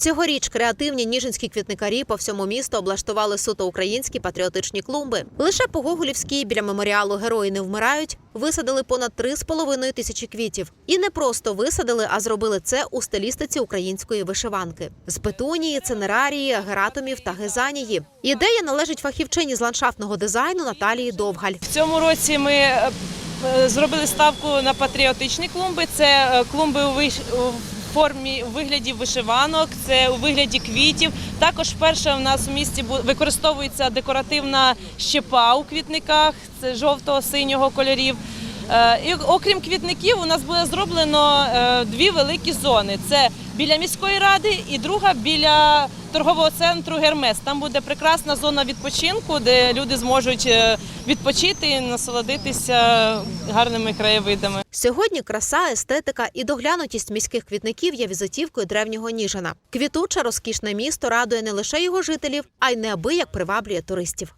Цьогоріч креативні ніжинські квітникарі по всьому місту облаштували суто українські патріотичні клумби. Лише по Гоголівській біля меморіалу Герої не вмирають. Висадили понад 3,5 тисячі квітів. І не просто висадили, а зробили це у стилістиці української вишиванки з петунії, цинерарії, гератомів та гезанії. Ідея належить фахівчині з ландшафтного дизайну Наталії Довгаль. В цьому році ми е, е, зробили ставку на патріотичні клумби. Це е, клумби у формі у вигляді вишиванок, це у вигляді квітів. Також вперше в нас в місті використовується декоративна щепа у квітниках, це жовтого синього кольорів. Е, І окрім квітників, у нас буде зроблено е, дві великі зони: це біля міської ради і друга біля торгового центру Гермес. Там буде прекрасна зона відпочинку, де люди зможуть е, відпочити і насолодитися гарними краєвидами. Сьогодні краса, естетика і доглянутість міських квітників є візитівкою древнього Ніжина. Квітуче розкішне місто радує не лише його жителів, а й неабияк приваблює туристів.